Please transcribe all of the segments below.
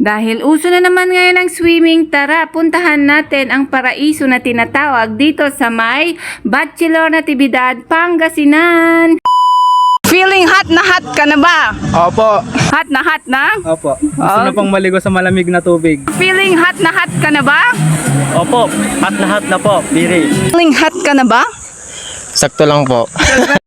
Dahil uso na naman ngayon ang swimming, tara puntahan natin ang paraiso na tinatawag dito sa may Bachelor Natividad, Pangasinan. Feeling hot na hot ka na ba? Opo. Hot na hot na? Opo. Gusto na pong maligo sa malamig na tubig. Feeling hot na hot ka na ba? Opo, hot na hot na po, biri. Feeling hot ka na ba? Sakto lang po.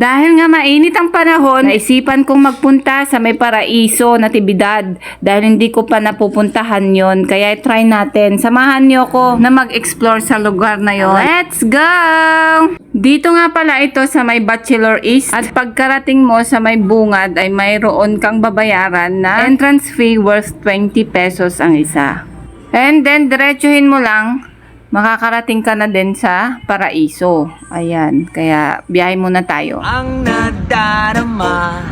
Dahil nga mainit ang panahon, naisipan kong magpunta sa may paraiso na tibidad dahil hindi ko pa napupuntahan yon kaya try natin. Samahan niyo ko na mag-explore sa lugar na yon. Let's go! Dito nga pala ito sa may Bachelor East at pagkarating mo sa may bungad ay mayroon kang babayaran na entrance fee worth 20 pesos ang isa. And then diretsuhin mo lang makakarating ka na din sa paraiso. Ayan, kaya biyahe muna tayo. ang nadarama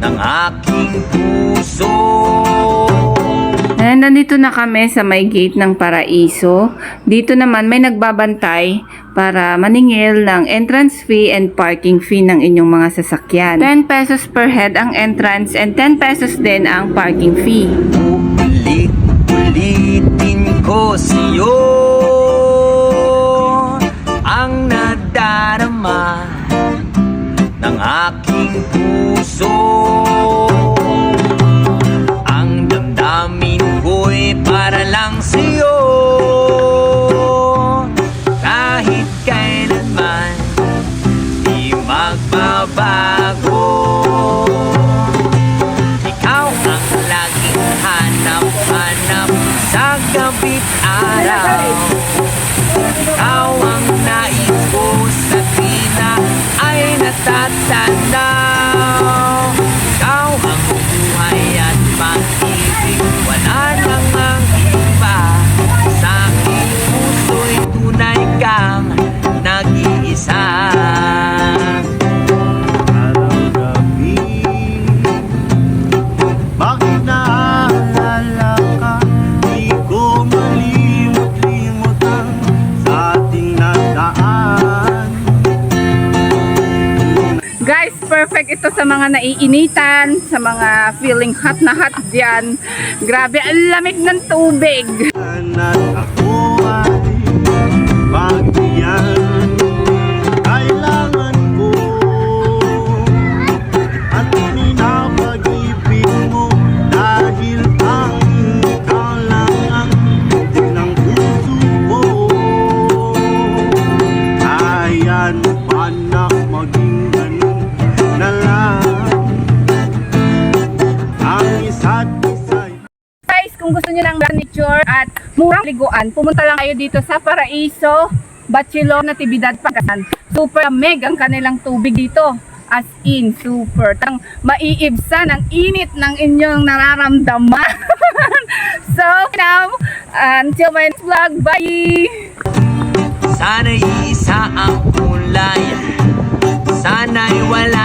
ng aking puso. And nandito na kami sa may gate ng paraiso. Dito naman may nagbabantay para maningil ng entrance fee and parking fee ng inyong mga sasakyan. 10 pesos per head ang entrance and 10 pesos din ang parking fee. Nadarama ng aking puso. Natatanaw perfect ito sa mga naiinitan, sa mga feeling hot na hot dyan. Grabe, ang lamig ng tubig. At ako kung gusto niyo lang furniture at murang liguan, pumunta lang kayo dito sa Paraiso, Bachelor Natividad, Pangasinan. Super meg ang kanilang tubig dito. As in, super. Tang maiibsan ang init ng inyong nararamdaman. so, now, until my next vlog, bye! Sana'y isa ang kulay Sana'y wala